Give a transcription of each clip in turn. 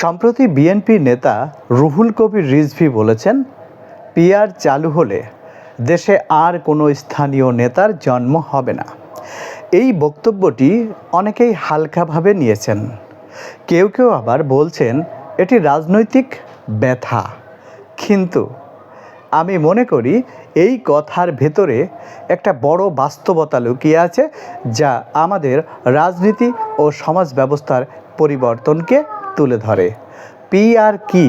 সম্প্রতি বিএনপি নেতা রুহুল কবির রিজভি বলেছেন, পিআর চালু হলে দেশে আর কোনো স্থানীয় নেতার জন্ম হবে না। এই বক্তব্যটি অনেকেই হালকাভাবে নিয়েছেন। কেউ কেউ আবার বলছেন, এটি রাজনৈতিক ব্যথা। কিন্তু আমি মনে করি, এই কথার ভেতরে একটা বড় বাস্তবতা লুকিয়ে আছে, যা আমাদের রাজনীতি ও সমাজ ব্যবস্থার পরিবর্তনকে তুলে ধরে। পিআর কি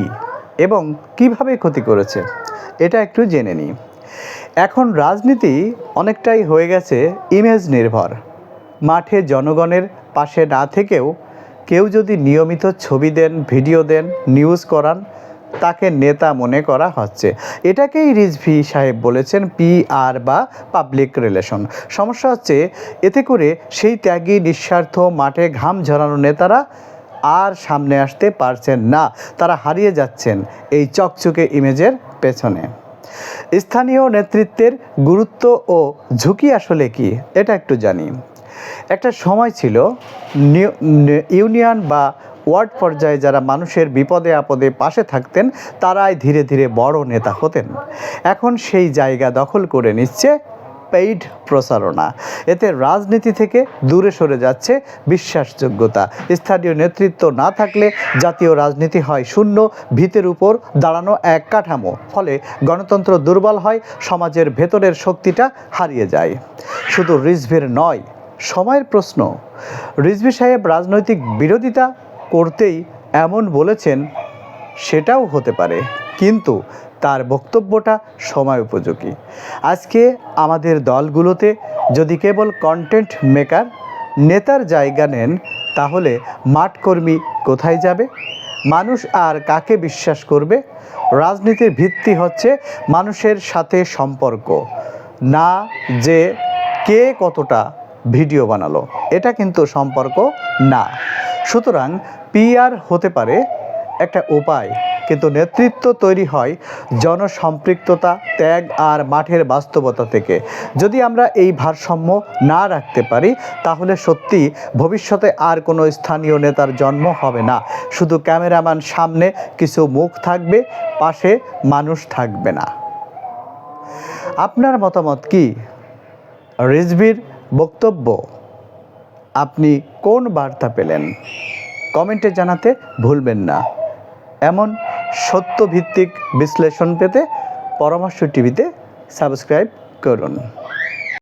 এবং কীভাবে ক্ষতি করেছে, এটা একটু জেনে নিই। এখন রাজনীতি অনেকটাই হয়ে গেছে ইমেজ নির্ভর। মাঠে জনগণের পাশে না থেকেও কেউ যদি নিয়মিত ছবি দেন, ভিডিও দেন, নিউজ করান, তাকে নেতা মনে করা হচ্ছে। এটাকেই রিজভি সাহেব বলেছেন পিআর বা পাবলিক রিলেশন। সমস্যা হচ্ছে, এতে করে সেই ত্যাগী, নিঃস্বার্থ, মাঠে ঘাম ঝরানো নেতারা আর সামনে আসতে পারছেন না। তারা হারিয়ে যাচ্ছেন এই চকচকে ইমেজের পেছনে। স্থানীয় নেতৃত্বের গুরুত্ব ও ঝুঁকি আসলে কি, এটা একটু জানি। একটা সময় ছিল ইউনিয়ন বা ওয়ার্ড পর্যায়ে যারা মানুষের বিপদে আপদে পাশে থাকতেন, তারাই ধীরে ধীরে বড় নেতা হতেন। এখন সেই জায়গা দখল করে নিচ্ছে পেইড প্রচারণা। এতে রাজনীতি থেকে দূরে সরে যাচ্ছে বিশ্বাসযোগ্যতা। স্থানীয় নেতৃত্ব না থাকলে জাতীয় রাজনীতি হয় শূন্য, ভিতের উপর দাঁড়ানো এক কাঠামো। ফলে গণতন্ত্র দুর্বল হয়, সমাজের ভেতরের শক্তিটা হারিয়ে যায়। শুধু রিজভির নয়, সময়ের প্রশ্ন। রিজভি সাহেব রাজনৈতিক বিরোধিতা করতেই এমন বলেছেন সেটাও হতে পারে, কিন্তু তার বক্তব্যটা সময় উপযোগী। আজকে আমাদের দলগুলোতে যদি কেবল কন্টেন্ট মেকার নেতার জায়গা নেন, তাহলে মাঠকর্মী কোথায় যাবে? মানুষ আর কাকে বিশ্বাস করবে? রাজনীতির ভিত্তি হচ্ছে মানুষের সাথে সম্পর্ক, না যে কে কতটা ভিডিও বানালো। এটা কিন্তু সম্পর্ক না। সুতরাং পিআর হতে পারে একটা উপায়, কিন্তু নেতৃত্ব তৈরি হয় জনসম্পৃক্ততা, ত্যাগ আর মাঠের বাস্তবতা থেকে। যদি আমরা এই ভারসাম্য না রাখতে পারি, তাহলে সত্যি ভবিষ্যতে আর কোনো স্থানীয় নেতার জন্ম হবে না। শুধু ক্যামেরাম্যান সামনে কিছু মুখ থাকবে, পাশে মানুষ থাকবে না। আপনার মতামত কি? রিজভির বক্তব্য, আপনি কোন বার্তা পেলেন? কমেন্টে জানাতে ভুলবেন না। এমন সত্যভিত্তিক বিশ্লেষণ পেতে পরামর্শ টিভিতে সাবস্ক্রাইব করুন।